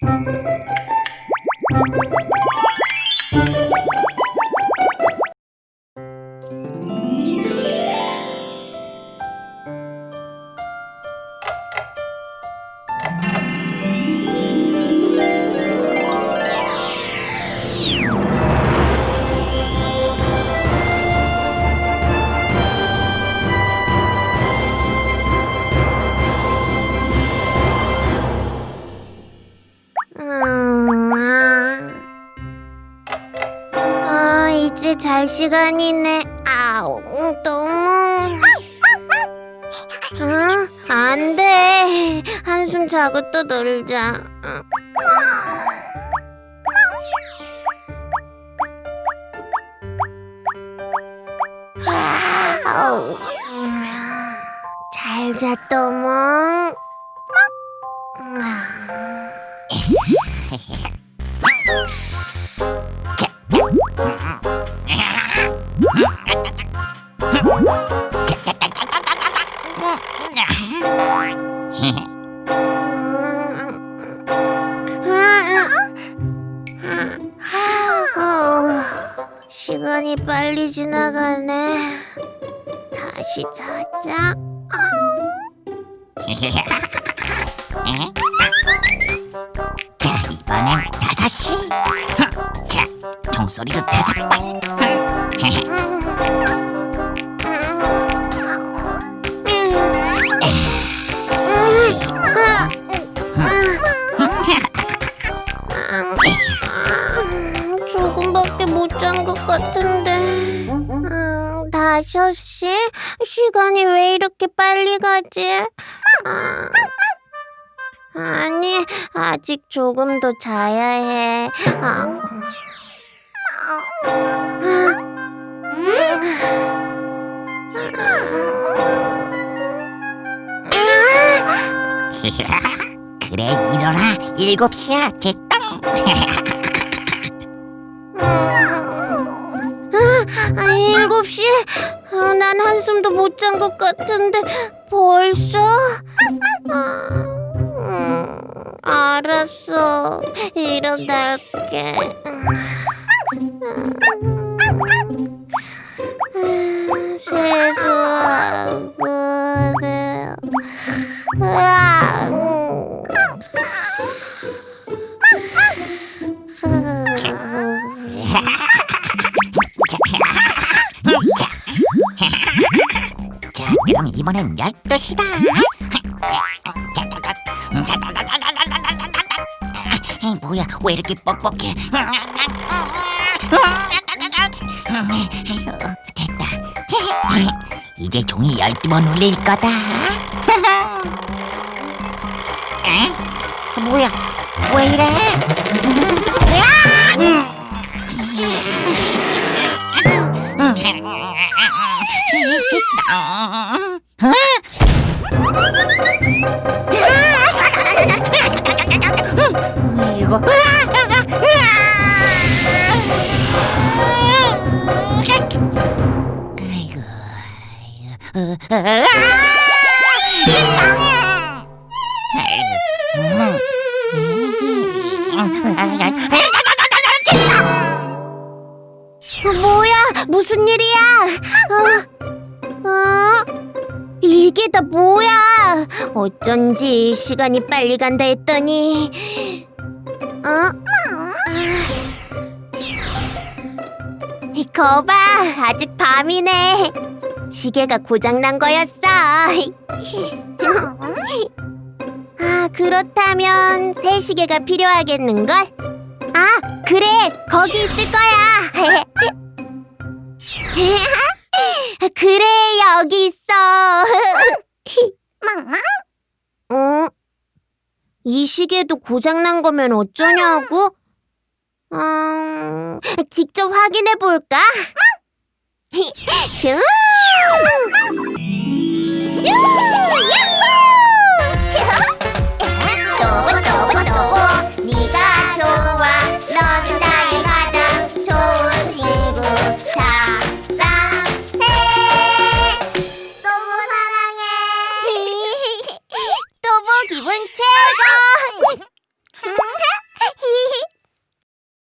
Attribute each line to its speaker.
Speaker 1: 음, 잘 시간이네. 아우, 너무. 아, 안 돼. 한숨 자고 또 놀자. 잘 자, 또몽. 시간이 빨리 지나가네. 다시 자자.
Speaker 2: 자, 다섯 번.
Speaker 1: 조금밖에 못 잔 것 같은데. 음, 다섯 시? 시간이 왜 이렇게 빨리 가지? 아, 아니, 아직 조금 더 자야 해. 아.
Speaker 2: 그래, 일어나. 일곱 시야, 제땅.
Speaker 1: 아, 일곱 시? 아, 난 한숨도 못 잔 것 같은데 벌써? 아, 음, 알았어. 일어날게. 음, 세수하고 으아, 음.
Speaker 2: 자, 그럼 이번엔 열두 시다. 에이, 뭐야, 왜 이렇게 뻑뻑해? 됐다. 이제 종이 열두 번 울릴 거다. 에? 뭐야, 왜 이래? 이거
Speaker 1: 뭐야? 무슨 일이야? 어? 어? 이게 다 뭐야? 어쩐지 시간이 빨리 간다 했더니 어? 아. 거봐, 아직 밤이네. 시계가 고장 난 거였어. 아, 그렇다면 새 시계가 필요하겠는걸? 아, 그래, 거기 있을 거야. 그래, 여기 있어. 어? 이 시계도 고장난 거면 어쩌냐고? 음, 직접 확인해 볼까? Shoo!